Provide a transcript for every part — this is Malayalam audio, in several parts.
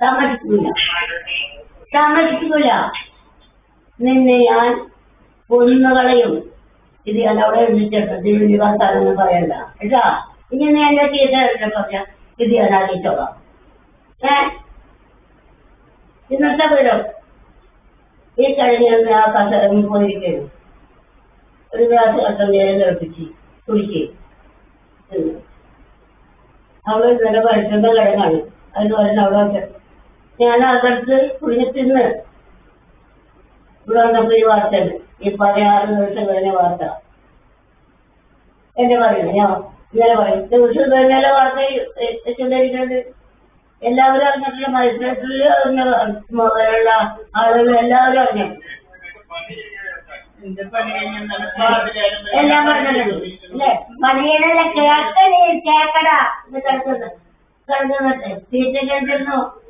സമ്മതിക്കൂല. സമ്മതിക്കൂല. നിന്നെ ഞാൻ കൊന്നുകളയും. ഇത് ഞാൻ അവിടെ എഴുതിച്ചിട്ട് തിരുവല്ലി എന്ന് പറയണ്ട. കേട്ടാ? ഇനി നീ എന്നെ ചെയ്ത പറഞ്ഞ. ഇത് ഞാൻ അറിയിച്ചോളാം. ഏ? ഇന്നത്തെ വീടും? ഈ കഴിഞ്ഞ ആ കസരങ്ങി പോയിരിക്കുന്നു. ഒരു ഗ്ലാസ് കട്ടൻ നേരം തിളപ്പിച്ച് കുടിക്ക്. അവിടെ ഇന്നലെ പഴുത്തുമ്പോ കിടങ്ങാണ് അതിന് പറഞ്ഞ അവിടെ ഞാൻ അകത്ത് തിന്ന് ഇവിടെ വന്നപ്പോ ഈ വാർത്തയാണ് ഈ പതിനാറ് ദിവസം കഴിഞ്ഞ വാർത്ത. എന്നെ പറയുന്നു. ഞാൻ ഇങ്ങനെ പറയും. ദിവസം കഴിഞ്ഞാലെ വാർത്ത വെച്ചുകൊണ്ടിരിക്കുന്നത് എല്ലാവരും അറിഞ്ഞിട്ടില്ല. മജിസ്ട്രേറ്റിൽ മുതലുള്ള ആളുകൾ എല്ലാവരും അറിഞ്ഞു. എല്ലാം പറഞ്ഞിട്ടുണ്ട്. അല്ലേ? പണിയണല്ല? കേക്കണേ കേക്കടാ ഇത് കിടക്കുന്നത് കിടക്കുന്നുണ്ട് സീറ്റ് കേട്ടിരുന്നു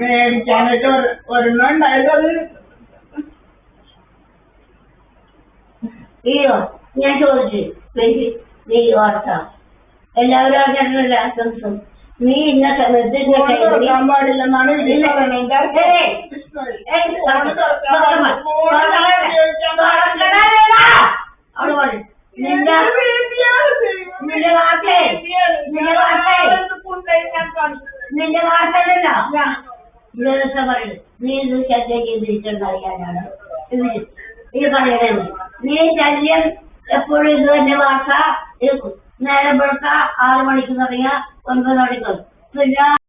മേടിക്കാനായിട്ട് ഒരു- ഒരെണ്ണം ഉണ്ടായത് അത് അയ്യോ ഞാൻ ചോദിച്ചു എനിക്ക് നീ വാർത്ത എല്ലാവരും അറിഞ്ഞിട്ടില്ല ദിവസം നീ ഇന്ന സമയത്ത് ഇന്ന ഫോൺ ടൈമിൽ തുറക്കാൻ പാടില്ലെന്നാണ് ദിവസം പറയുന്നത് നീ ഇത് ശല്യം ഇത് ഇത് പറയണത് നീ ശല്യം എപ്പോഴും ഇത് തന്നെ വാർത്ത നേരം വെളുത്ത ആറ് മണിക്ക് തുടങ്ങിയ ഒൻപത് മണിക്ക് പിന്നെ